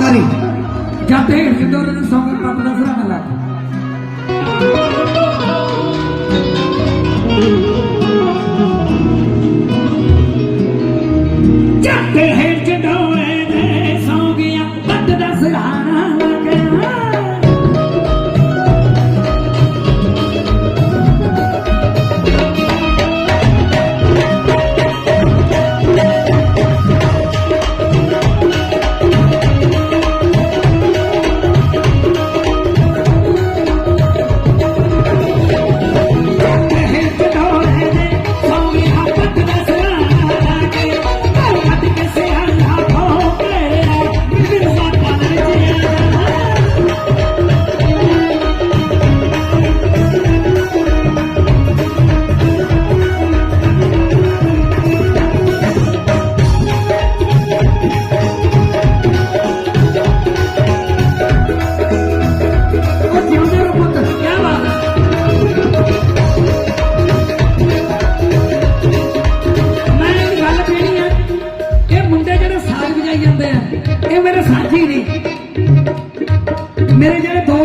ਗਰੀ ਜਦ ਢੇਰ ਜਿੰਦੋਰ ਨੂੰ ਸੌਂਗ ਪੱਪ ਦਾ ਸਰਾਣਾ ਲੱਗ ਜਦ ਢੇਰ ਜਿੰਦੋਰੇ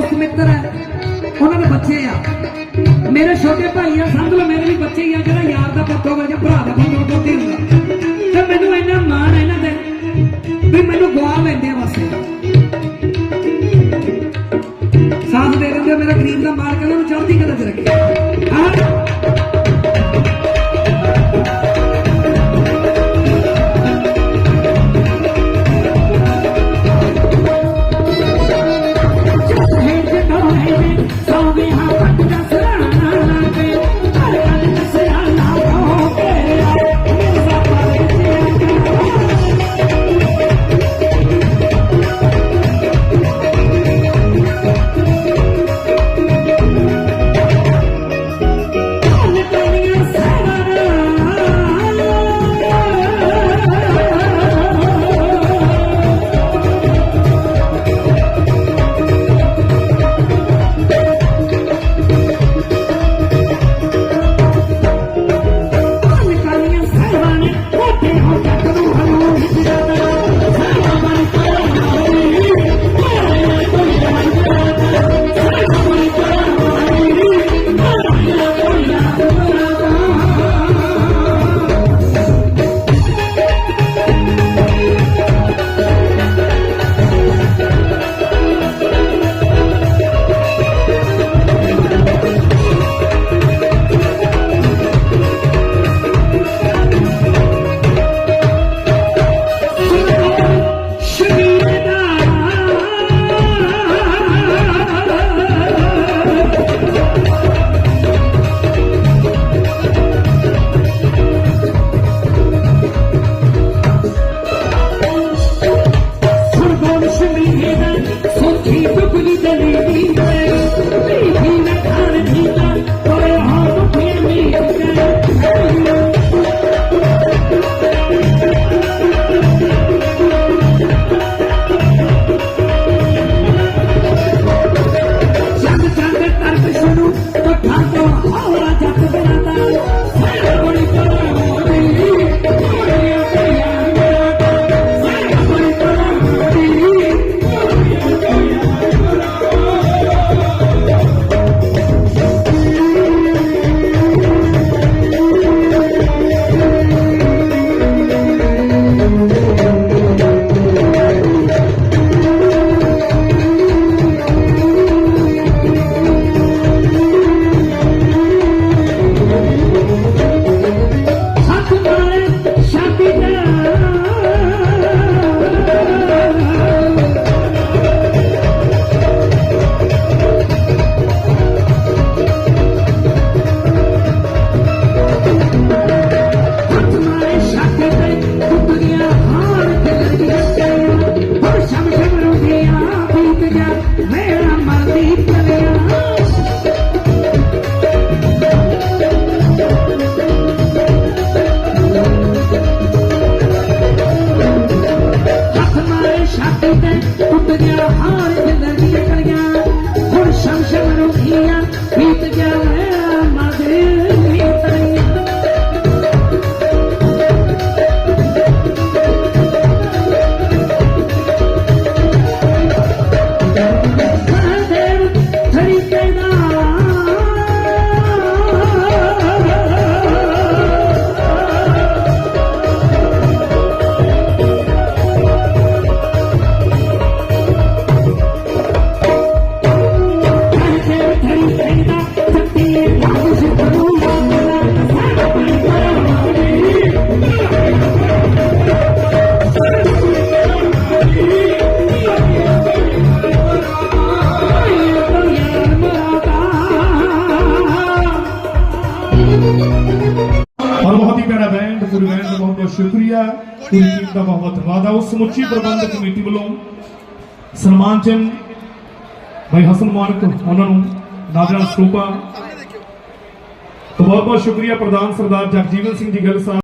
ਮੇਰੇ ਮਿੱਤਰ ਹੈ। ਉਹਨਾਂ ਦੇ ਬੱਚੇ ਆ। ਮੇਰੇ ਛੋਟੇ ਭਾਈ ਆ ਸਮਝ ਲਓ, ਮੇਰੇ ਵੀ ਬੱਚੇ ਹੀ ਆ, ਜਿਹੜਾ ਯਾਰ ਦਾ ਪੁੱਤ ਹੋਵੇ ਜਾਂ ਭਰਾ ਦਾ ਪੁੱਤ ਹੋਵੇ, ਉਹ ਹੁੰਦਾ। ਤੇ ਮੈਨੂੰ ਇੰਨਾ ਮਾਣ ਹੈ ਇਹਨਾਂ ਤੇ ਵੀ ਮੈਨੂੰ ਗਵਾ ਲੈਂਦੇ ਆ ਬਸ। ਸਾਥ ਦੇ ਦਿੰਦੇ ਮੇਰਾ ਗਰੀਬ ਦਾ ਮਾਰ ਇਹਨਾਂ ਉਹਨੂੰ ਚੜ੍ਹਦੀ ਕਲਾ ਚ ਰੱਖਿਆ। ਟੁੱਟ ਗਿਆ ਹਾਰ ਜਿੰਦਰ ਦੀਆਂ ਕਲੀਆਂ ਹੁਣ ਸ਼ਮ ਸ਼ਮ ਰੁਖੀਆਂ ਪੀਤ ਗਿਆ ਸ਼ੁਕਰੀਆ ਪੂਰੀ ਟੀਮ ਦਾ ਬਹੁਤ ਧੰਨਵਾਦ ਆ ਉਸ ਸਮੁੱਚੀ ਪ੍ਰਬੰਧਕ ਕਮੇਟੀ ਵੱਲੋਂ ਸਨਮਾਨ ਚਿੰਨ੍ਹ ਭਾਈ ਹਸਨ ਮਾਨਕ ਉਹਨਾਂ ਨੂੰ ਨਾਦਰਾ ਸਟੂਪਾ ਤੋਂ ਬਹੁਤ ਬਹੁਤ ਸ਼ੁਕਰੀਆ ਪ੍ਰਧਾਨ ਸਰਦਾਰ ਜਗਜੀਵਨ ਸਿੰਘ ਜੀ ਗਿੱਲ ਸਾਹਿਬ